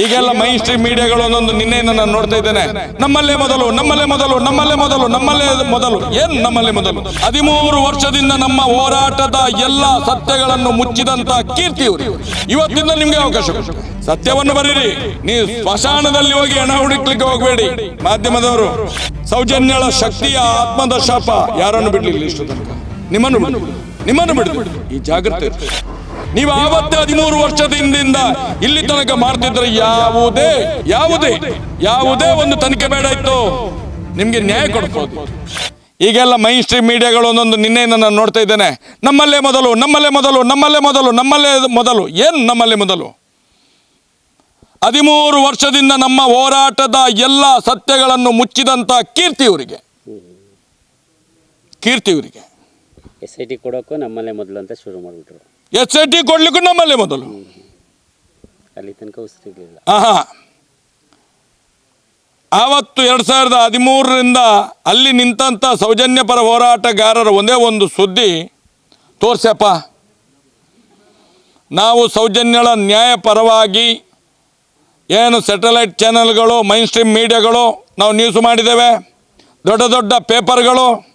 ಈಗೆಲ್ಲ main stream ಮೀಡಿಯಾಗಳು ಒಂದೊಂದು ನಿನ್ನೆಯಿಂದ ನಾನು ನೋಡ್ತಾ ಇದ್ದೇನೆ. ನಮ್ಮಲ್ಲೇ ಮೊದಲು ನಮ್ಮಲ್ಲೇ ಮೊದಲು ನಮ್ಮಲ್ಲೇ ಮೊದಲು ನಮ್ಮಲ್ಲೇ ಮೊದಲು. ಏನ್ ನಮ್ಮಲ್ಲೇ ಮೊದಲು? ಹದಿಮೂರು ವರ್ಷದಿಂದ ನಮ್ಮ ಹೋರಾಟದ ಎಲ್ಲ ಸತ್ಯಗಳನ್ನು ಮುಚ್ಚಿದಂತ ಕೀರ್ತಿ ಇವತ್ತಿಂದ ನಿಮ್ಗೆ ಅವಕಾಶ. ಸತ್ಯವನ್ನು ಬರೀರಿ. ನೀವು ಸ್ಮಶಾನದಲ್ಲಿ ಹೋಗಿ ಹಣ ಹುಡುಕ್ಲಿಕ್ಕೆ ಹೋಗಬೇಡಿ. ಮಾಧ್ಯಮದವರು, ಸೌಜನ್ಯಳ ಶಕ್ತಿಯ ಆತ್ಮದ ಶಾಪ ಯಾರನ್ನು ಬಿಡ್ಲಿಲ್ಲ ಇಷ್ಟು ತನಕ ನಿಮ್ಮನ್ನು ನಿಮ್ಮನ್ನು ಬಿಡು ಈ ಇರ್ಲಿ. ನೀವು ಆವತ್ತೇ ಹದಿಮೂರು ವರ್ಷದ ಹಿಂದಿಂದ ಇಲ್ಲಿ ತನಕ ಮಾಡ್ತಿದ್ರೆ ಯಾವುದೇ ಯಾವುದೇ ಯಾವುದೇ ಒಂದು ತನಿಖೆ ಬೇಡ ಇತ್ತು. ನಿಮ್ಗೆ ನ್ಯಾಯ ಕೊಡ್ಬೋದು. ಈಗೆಲ್ಲ ಮೈನ್ ಸ್ಟ್ರೀಮ್ ಮೀಡಿಯಾಗಳು ಒಂದೊಂದು ನಿನ್ನೆಯಿಂದ ನಾನು ನೋಡ್ತಾ ಇದ್ದೇನೆ. ನಮ್ಮಲ್ಲೇ ಮೊದಲು ನಮ್ಮಲ್ಲೇ ಮೊದಲು ನಮ್ಮಲ್ಲೇ ಮೊದಲು ನಮ್ಮಲ್ಲೇ ಮೊದಲು. ಏನು ನಮ್ಮಲ್ಲೇ ಮೊದಲು? ಹದಿಮೂರು ವರ್ಷದಿಂದ ನಮ್ಮ ಹೋರಾಟದ ಎಲ್ಲ ಸತ್ಯಗಳನ್ನು ಮುಚ್ಚಿದಂತ ಕೀರ್ತಿ ಇವರಿಗೆ. ಕೀರ್ತಿ ಇವರಿಗೆ. ಎಸ್ ಐ ಟಿ ಕೊಡೋಕ್ಕೂ ನಮ್ಮಲ್ಲೇ ಮೊದಲು ಅಂತ ಶುರು ಮಾಡಿಬಿಟ್ರು. ಎಸ್ ಐ ಟಿ ಕೊಡ್ಲಿಕ್ಕೂ ನಮ್ಮಲ್ಲೇ ಮೊದಲು. ಅಲ್ಲಿ ತನಕ ಆಹಾ. ಆವತ್ತು ಎರಡು ಸಾವಿರದ ಹದಿಮೂರರಿಂದ ಅಲ್ಲಿ ನಿಂತಂಥ ಸೌಜನ್ಯ ಪರ ಹೋರಾಟಗಾರರ ಒಂದೇ ಒಂದು ಸುದ್ದಿ ತೋರ್ಸಪ್ಪ ನಾವು ಸೌಜನ್ಯಳ ನ್ಯಾಯ ಪರವಾಗಿ ಏನು ಸ್ಯಾಟಲೈಟ್ ಚಾನೆಲ್ಗಳು ಮೈನ್ ಸ್ಟ್ರೀಮ್ ಮೀಡಿಯಾಗಳು ನಾವು ನ್ಯೂಸ್ ಮಾಡಿದ್ದೇವೆ. ದೊಡ್ಡ ದೊಡ್ಡ ಪೇಪರ್ಗಳು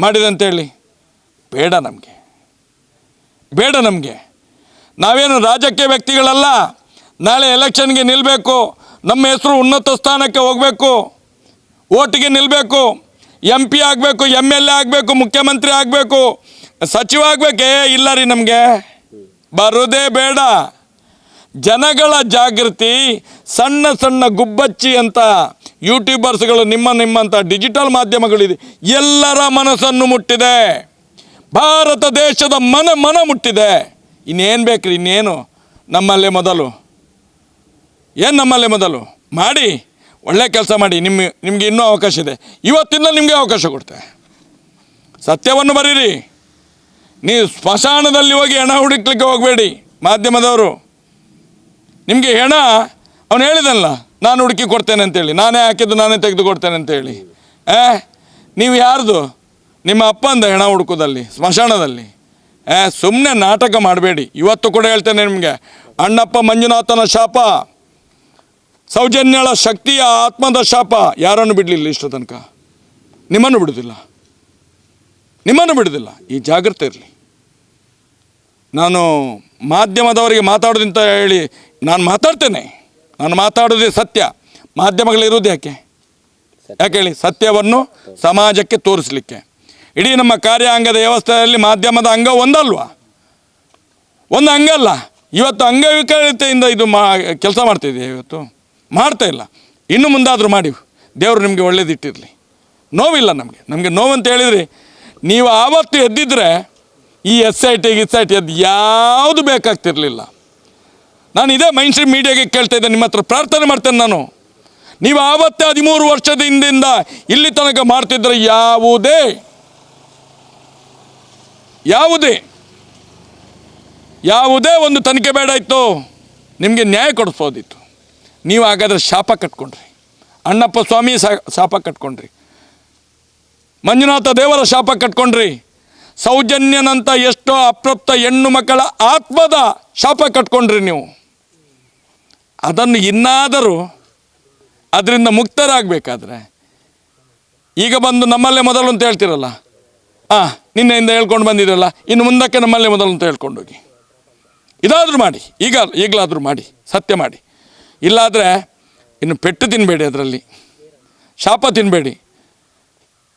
ಮಾಡಿದೆ ಅಂತೇಳಿ. ಬೇಡ ನಮಗೆ. ಬೇಡ ನಮಗೆ. ನಾವೇನು ರಾಜಕೀಯ ವ್ಯಕ್ತಿಗಳಲ್ಲ, ನಾಳೆ ಎಲೆಕ್ಷನ್ಗೆ ನಿಲ್ಲಬೇಕು ನಮ್ಮ ಹೆಸರು ಉನ್ನತ ಸ್ಥಾನಕ್ಕೆ ಹೋಗಬೇಕು, ಓಟಿಗೆ ನಿಲ್ಲಬೇಕು ಎಂ ಪಿ ಆಗಬೇಕು ಎಂ ಎಲ್ ಎ ಆಗಬೇಕು, ಮುಖ್ಯಮಂತ್ರಿ ಆಗಬೇಕು, ಸಚಿವ ಆಗಬೇಕೇ? ಇಲ್ಲ ರೀ ನಮಗೆ. ಬರೋದೇ ಬೇಡ. ಜನಗಳ ಜಾಗೃತಿ, ಸಣ್ಣ ಸಣ್ಣ ಗುಬ್ಬಚ್ಚಿ ಅಂತ ಯೂಟ್ಯೂಬರ್ಸ್ಗಳು ನಿಮ್ಮ ನಿಮ್ಮಂಥ ಡಿಜಿಟಲ್ ಮಾಧ್ಯಮಗಳಿದೆ, ಎಲ್ಲರ ಮನಸ್ಸನ್ನು ಮುಟ್ಟಿದೆ. ಭಾರತ ದೇಶದ ಮನ ಮನ ಮುಟ್ಟಿದೆ. ಇನ್ನೇನು ಬೇಕ್ರಿ, ಇನ್ನೇನು? ನಮ್ಮಲ್ಲೇ ಮೊದಲು. ಏನು ನಮ್ಮಲ್ಲೇ ಮೊದಲು? ಮಾಡಿ, ಒಳ್ಳೆ ಕೆಲಸ ಮಾಡಿ. ನಿಮ್ಮ, ನಿಮಗೆ ಇನ್ನೂ ಅವಕಾಶ ಇದೆ. ಇವತ್ತಿಂದ ನಿಮಗೆ ಅವಕಾಶ ಕೊಡ್ತೆ. ಸತ್ಯವನ್ನು ಬರೀರಿ. ನೀವು ಸ್ಮಶಾನದಲ್ಲಿ ಹೋಗಿ ಹೆಣ ಹುಡುಕ್ಲಿಕ್ಕೆ ಹೋಗಬೇಡಿ, ಮಾಧ್ಯಮದವರು. ನಿಮಗೆ ಹೆಣ, ಅವನು ಹೇಳಿದಲ್ಲ, ನಾನು ಹುಡುಕಿ ಕೊಡ್ತೇನೆ ಅಂತೇಳಿ. ನಾನೇ ಹಾಕಿದ್ದು, ನಾನೇ ತೆಗೆದು ಕೊಡ್ತೇನೆ ಅಂತೇಳಿ. ಏ, ನೀವು ಯಾರ್ದು? ನಿಮ್ಮ ಅಪ್ಪಂದ ಹೆಣ ಹುಡುಕೋದಲ್ಲಿ, ಸ್ಮಶಾನದಲ್ಲಿ. ಸುಮ್ಮನೆ ನಾಟಕ ಮಾಡಬೇಡಿ. ಇವತ್ತು ಕೂಡ ಹೇಳ್ತೇನೆ ನಿಮಗೆ. ಅಣ್ಣಪ್ಪ ಮಂಜುನಾಥನ ಶಾಪ. ಸೌಜನ್ಯಳ ಶಕ್ತಿಯ ಆತ್ಮದ ಶಾಪ. ಯಾರನ್ನು ಬಿಡಲಿಲ್ಲ ಇಷ್ಟು ತನಕ? ನಿಮ್ಮನ್ನು ಬಿಡೋದಿಲ್ಲ. ನಿಮ್ಮನ್ನು ಬಿಡೋದಿಲ್ಲ. ಈ ಜಾಗ್ರತೆ ಇರಲಿ. ನಾನು ಮಾಧ್ಯಮದವರಿಗೆ ಮಾತಾಡೋದಿಂತ ಹೇಳಿ ನಾನು ಮಾತಾಡ್ತೇನೆ. ನಾನು ಮಾತಾಡೋದೇ ಸತ್ಯ. ಮಾಧ್ಯಮಗಳಿರೋದು ಯಾಕೆ? ಯಾಕೆ ಹೇಳಿ? ಸತ್ಯವನ್ನು ಸಮಾಜಕ್ಕೆ ತೋರಿಸಲಿಕ್ಕೆ. ಇಡೀ ನಮ್ಮ ಕಾರ್ಯಾಂಗದ ವ್ಯವಸ್ಥೆಯಲ್ಲಿ ಮಾಧ್ಯಮದ ಅಂಗ ಒಂದಲ್ವಾ? ಒಂದು ಅಂಗ ಅಲ್ಲ ಇವತ್ತು ಅಂಗವಿಕಲತೆಯಿಂದ ಇದು ಮಾ, ಕೆಲಸ ಮಾಡ್ತಿದೆ ಇವತ್ತು? ಮಾಡ್ತಾ ಇಲ್ಲ. ಇನ್ನು ಮುಂದಾದರೂ ಮಾಡಿ. ದೇವರು ನಿಮಗೆ ಒಳ್ಳೇದಿಟ್ಟಿರಲಿ. ನೋವಿಲ್ಲ ನಮಗೆ. ನಮಗೆ ನೋವು ನೋವಂತ ಹೇಳಿದ್ರಿ, ನೀವು ಆವತ್ತು ಎದ್ದಿದ್ರೆ, ಈ S I T S I T ಅದು ಯಾವುದು ಬೇಕಾಗ್ತಿರಲಿಲ್ಲ. ನಾನು ಇದೇ ಮೈನ್ ಸ್ಟ್ರೀಮ್ ಮೀಡಿಯಾಗೆ ಕೇಳ್ತಾ ಇದ್ದೆ, ನಿಮ್ಮ ಹತ್ರ ಪ್ರಾರ್ಥನೆ ಮಾಡ್ತೇನೆ ನಾನು. ನೀವು ಆವತ್ತೇ ಹದಿಮೂರು ವರ್ಷದ ಹಿಂದಿಂದ ಇಲ್ಲಿ ತನಕ ಮಾಡ್ತಿದ್ರೆ ಯಾವುದೇ ಯಾವುದೇ ಯಾವುದೇ ಒಂದು ತನಿಖೆ ಬೇಡ ಇತ್ತು. ನಿಮಗೆ ನ್ಯಾಯ ಕೊಡಿಸೋದಿತ್ತು ನೀವು ಹಾಗಾದರೆ ಶಾಪ ಕಟ್ಕೊಂಡ್ರಿ. ಅಣ್ಣಪ್ಪ ಸ್ವಾಮಿ ಶಾಪ ಕಟ್ಕೊಂಡ್ರಿ. ಮಂಜುನಾಥ ದೇವರ ಶಾಪ ಕಟ್ಕೊಂಡ್ರಿ. ಸೌಜನ್ಯನಂತ ಎಷ್ಟೋ ಅಪ್ರಪ್ತ ಹೆಣ್ಣು ಮಕ್ಕಳ ಆತ್ಮದ ಶಾಪ ಕಟ್ಕೊಂಡ್ರಿ ನೀವು. ಅದನ್ನು ಇನ್ನಾದರೂ ಅದರಿಂದ ಮುಕ್ತರಾಗಬೇಕಾದ್ರೆ. ಈಗ ಬಂದು ನಮ್ಮಲ್ಲೇ ಮೊದಲು ಅಂತ ಹೇಳ್ತಿರಲ್ಲ. ಆ ನಿನ್ನೆಯಿಂದ ಹೇಳ್ಕೊಂಡು ಬಂದಿರಲ್ಲ ಇನ್ನು ಮುಂದಕ್ಕೆ ನಮ್ಮಲ್ಲೇ ಮೊದಲು ಅಂತ ಹೇಳ್ಕೊಂಡು ಹೋಗಿ. ಇದಾದರೂ ಮಾಡಿ, ಈಗ, ಈಗಲಾದರೂ ಮಾಡಿ, ಸತ್ಯ ಮಾಡಿ. ಇಲ್ಲಾದರೆ ಇನ್ನು ಪೆಟ್ಟು ತಿನ್ನಬೇಡಿ ಅದರಲ್ಲಿ. ಶಾಪ ತಿನ್ನಬೇಡಿ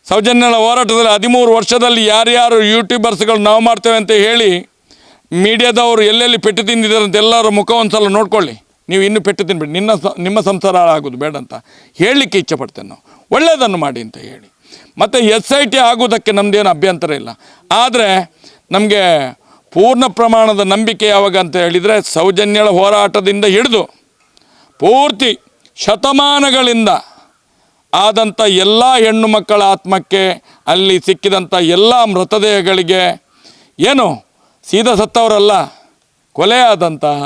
ಸೌಜನ್ಯನ ಹೋರಾಟದಲ್ಲಿ ಹದಿಮೂರು ವರ್ಷದಲ್ಲಿ ಯಾರ್ಯಾರು ಯೂಟ್ಯೂಬರ್ಸ್ಗಳು ನಾವು ಮಾಡ್ತೇವೆ ಅಂತ ಹೇಳಿ, ಮೀಡಿಯಾದವರು ಎಲ್ಲೆಲ್ಲಿ ಪೆಟ್ಟು ತಿಂದಿದ್ದಾರೆ ಅಂತ ಎಲ್ಲರ ಮುಖ ಒಂದು ಸಲ ನೋಡ್ಕೊಳ್ಳಿ. ನೀವು ಇನ್ನೂ ಪೆಟ್ಟು ತಿನ್ಬೇಡಿ. ನಿನ್ನ ನಿಮ್ಮ ಸಂಸಾರ ಆಗೋದು ಬೇಡ ಅಂತ ಹೇಳಲಿಕ್ಕೆ ಇಚ್ಛೆ ಪಡ್ತೇನೆ ನಾವು. ಒಳ್ಳೆಯದನ್ನು ಮಾಡಿ ಅಂತ ಹೇಳಿ. ಮತ್ತು ಎಸ್ ಐ ಟಿ ಆಗೋದಕ್ಕೆ ನಮ್ಮದೇನು ಅಭ್ಯಂತರ ಇಲ್ಲ. ಆದರೆ ನಮಗೆ ಪೂರ್ಣ ಪ್ರಮಾಣದ ನಂಬಿಕೆ ಯಾವಾಗ ಅಂತ ಹೇಳಿದರೆ ಸೌಜನ್ಯಳ ಹೋರಾಟದಿಂದ ಹಿಡಿದು ಪೂರ್ತಿ ಶತಮಾನಗಳಿಂದ ಆದಂಥ ಎಲ್ಲ ಹೆಣ್ಣು ಮಕ್ಕಳ ಆತ್ಮಕ್ಕೆ ಅಲ್ಲಿ ಸಿಕ್ಕಿದಂಥ ಎಲ್ಲ ಮೃತದೇಹಗಳಿಗೆ ಏನು ಸೀದಾ ಸತ್ತವರಲ್ಲ, ಕೊಲೆ ಆದಂತಹ,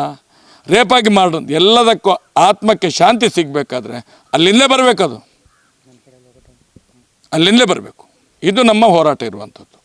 ರೇಪಾಗಿ ಮಾಡೋದು ಎಲ್ಲದಕ್ಕೂ ಆತ್ಮಕ್ಕೆ ಶಾಂತಿ ಸಿಗಬೇಕಾದ್ರೆ ಅಲ್ಲಿಂದೇ ಬರಬೇಕದು. ಅಲ್ಲಿಂದಲೇ ಬರಬೇಕು. ಇದು ನಮ್ಮ ಹೋರಾಟ ಇರುವಂಥದ್ದು.